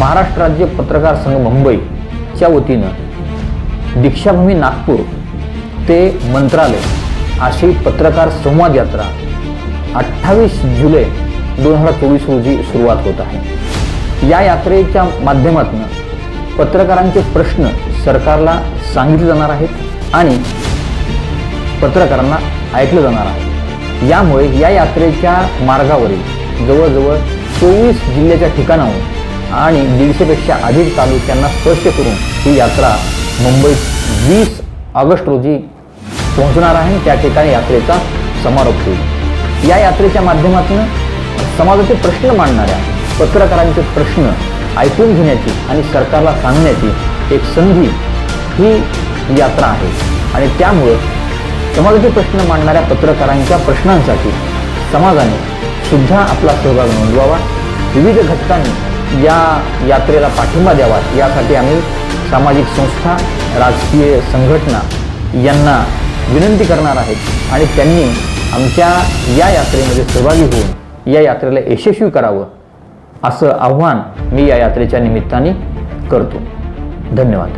महाराष्ट्र राज्य पत्रकार संघ मुंबईच्या वतीनं दीक्षाभूमी नागपूर ते मंत्रालय अशी पत्रकार संवाद यात्रा अठ्ठावीस जुलै दोन हजार चोवीस रोजी सुरुवात होत आहे. या यात्रेच्या माध्यमातून पत्रकारांचे प्रश्न सरकारला सांगितले जाणार आहेत आणि पत्रकारांना ऐकलं जाणार आहे. यामुळे या यात्रेच्या मार्गावरील जवळजवळ चोवीस जिल्ह्याच्या ठिकाणाहून आणि दीडशेपेक्षा अधिक तालुक्यांना स्पर्श करून ही यात्रा मुंबईत वीस ऑगस्ट रोजी पोहोचणार आहे. त्या ठिकाणी यात्रेचा समारोप होईल. या यात्रेच्या माध्यमातून समाजाचे प्रश्न मांडणाऱ्या पत्रकारांचे प्रश्न ऐकून घेण्याची आणि सरकारला सांगण्याची एक संधी ही यात्रा आहे. आणि त्यामुळं समाजाचे प्रश्न मांडणाऱ्या पत्रकारांच्या प्रश्नांसाठी समाजाने सुद्धा आपला सहभाग नोंदवावा. विविध घटकांनी या यात्रेला पाठिंबा द्यावा यासाठी आम्ही सामाजिक संस्था राजकीय संघटना यांना विनंती करणार आहेत आणि त्यांनी आमच्या या यात्रेमध्ये सहभागी होऊन या यात्रेला यशस्वी करावं असं आव्हान मी या यात्रेच्या निमित्ताने करतो. धन्यवाद.